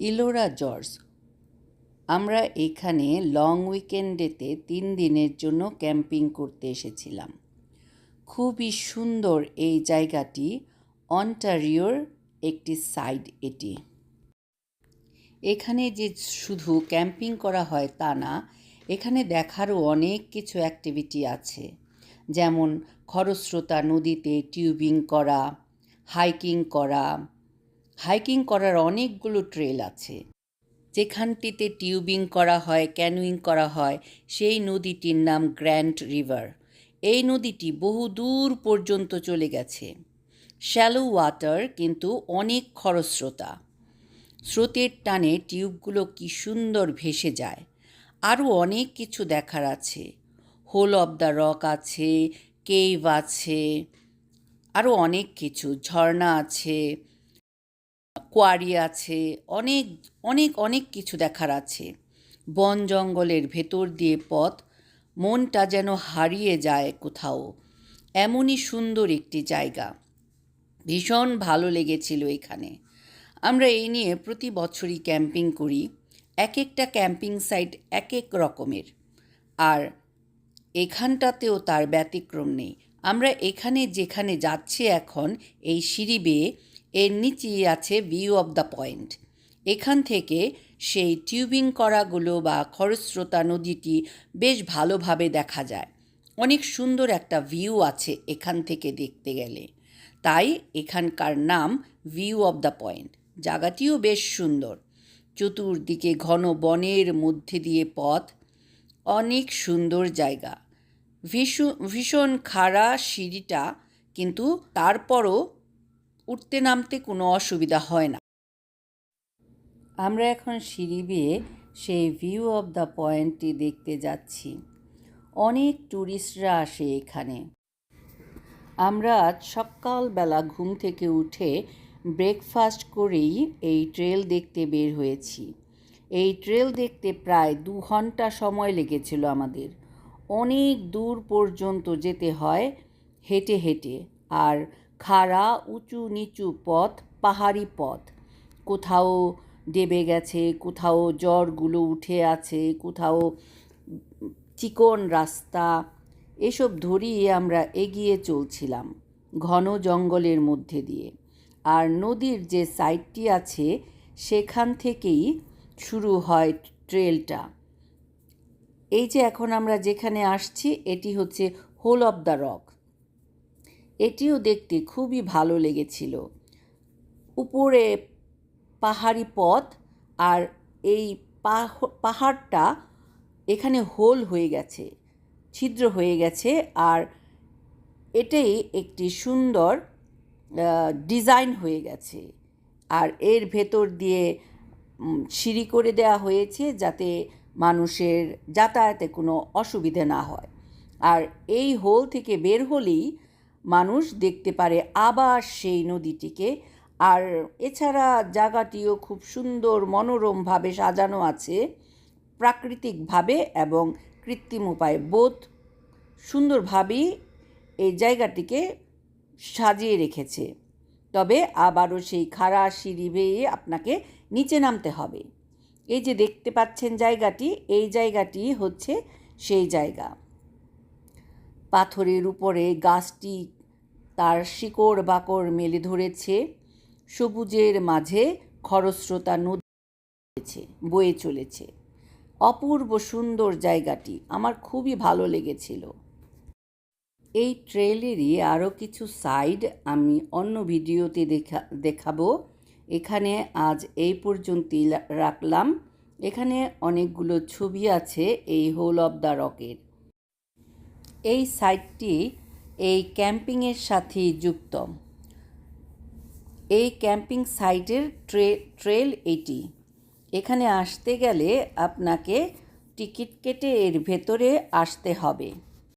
Ellora George, আমরা এখানে long উইকেন্ডেতে তিন দিনের জন্য ক্যাম্পিং করতে এসেছিলাম। খুবই সুন্দর এই জায়গাটি, অন্টারিওর একটি সাইড এটি। এখানে যে শুধু ক্যাম্পিং করা হয় তা না, এখানে দেখারও অনেক কিছু অ্যাক্টিভিটি আছে। যেমন খরস্রোতা নদীতে টিউবিং করা, হাইকিং করা হাইকিং করার অনেকগুলো ট্রেল আছে। যেখানটিতে টিউবিং করা হয় ক্যানুইং করা হয়, সেই নদীটির নাম গ্র্যান্ড রিভার। এই নদীটি বহু দূর পর্যন্ত চলে গেছে। শ্যালো ওয়াটার কিন্তু অনেক খরস্রোতা। স্রোতের টানে টিউবগুলো কি সুন্দর ভেসে যায়। আরও অনেক কিছু দেখার আছে। হোল অব দ্য রক আছে কেভ আছে, আরও অনেক কিছু, ঝর্ণা আছে কোয়ারি আছে, অনেক অনেক অনেক কিছু দেখার আছে। বন জঙ্গলের ভেতর দিয়ে পথ, মনটা যেন হারিয়ে যায় কোথাও। এমনই সুন্দর একটি জায়গা। ভীষণ ভালো লেগেছিল এখানে। আমরা এই নিয়ে প্রতি বছরই ক্যাম্পিং করি, এক একটা ক্যাম্পিং সাইট এক এক রকমের। আর এখানটাতেও তার ব্যতিক্রম নেই। আমরা এখানে যেখানে যাচ্ছি এখন, এই সিঁড়ি বেয়ে এর নিচেই আছে ভিউ অফ দ্য পয়েন্ট এখান থেকে সেই টিউবিং করাগুলো বা খরস্রোতা নদীটি বেশ ভালোভাবে দেখা যায়। অনেক সুন্দর একটা ভিউ আছে এখান থেকে দেখতে গেলে। তাই এখানকার নাম ভিউ অফ দ্য পয়েন্ট জায়গাটিও বেশ সুন্দর। চতুর্দিকে ঘন বনের মধ্যে দিয়ে পথ। অনেক সুন্দর জায়গা। ভীষণ ভীষণ খাড়া সিঁড়িটা কিন্তু তারপরও উঠতে নামতে কোনো অসুবিধা হয় না। আমরা এখন সিঁড়ি বেয়ে সেই ভিউ অফ দ্য পয়েন্টটি দেখতে যাচ্ছি। অনেক ট্যুরিস্টরা আসে এখানে। আমরা আজ সকালবেলা ঘুম থেকে উঠে ব্রেকফাস্ট করেই এই ট্রেল দেখতে বের হয়েছি। এই ট্রেল দেখতে প্রায় দু ঘণ্টা সময় লেগেছিল আমাদের। অনেক দূর পর্যন্ত যেতে হয় হেঁটে হেঁটে। আর খাড়া, উঁচু নিচু পথ, পাহাড়ি পথ। কোথাও ডেবে গেছে, কোথাও জ্বরগুলো উঠে আছে, কোথাও চিকন রাস্তা। এসব ধরিয়ে আমরা এগিয়ে চলছিলাম, ঘন জঙ্গলের মধ্যে দিয়ে। আর নদীর যে সাইডটি আছে, সেখান থেকেই শুরু হয় ট্রেলটা। এই যে এখন আমরা যেখানে আসছি, এটি হচ্ছে হোল অফ দ্য রক। এটিও দেখতে খুবই ভালো লেগেছিল। উপরে পাহাড়ি পথ আর এই পাহাড়টা এখানে হোল হয়ে গেছে, ছিদ্র হয়ে গেছে আর এটাই একটি সুন্দর ডিজাইন হয়ে গেছে। আর এর ভেতর দিয়ে সিঁড়ি করে দেওয়া হয়েছে যাতে মানুষের যাতায়াতে কোনো অসুবিধে না হয়। আর এই হোল থেকে বের হলেই মানুষ দেখতে পারে আবার সেই নদীটিকে। আর এছাড়া জায়গাটিও খুব সুন্দর মনোরমভাবে সাজানো আছে, প্রাকৃতিকভাবে এবং কৃত্রিম উপায়ে। বোধ সুন্দরভাবেই এই জায়গাটিকে সাজিয়ে রেখেছে। তবে আবারও সেই খাড়া সিঁড়ি বেয়ে আপনাকে নিচে নামতে হবে। এই যে দেখতে পাচ্ছেন জায়গাটি, এই জায়গাটি হচ্ছে সেই জায়গা। পাথরের উপরে গাছটি তার শিকড় বাকড় মেলে ধরেছে। সবুজের মাঝে খরস্রোতা নদী বয়ে চলেছে। অপূর্ব সুন্দর জায়গাটি, আমার খুবই ভালো লেগেছিল। এই ট্রেলেরই আরও কিছু সাইড আমি অন্য ভিডিওতে দেখা, দেখাবো। এখানে আজ এই পর্যন্তই রাখলাম। এখানে অনেকগুলো ছবি আছে, এই হোল অফ দ্য রকের। এই সাইটটি এই ক্যাম্পিংয়ের সাথে যুক্ত। এই ক্যাম্পিং সাইটের ট্রে, ট্রেল এটি। এখানে আসতে গেলে আপনাকে টিকিট কেটে এর ভেতরে আসতে হবে।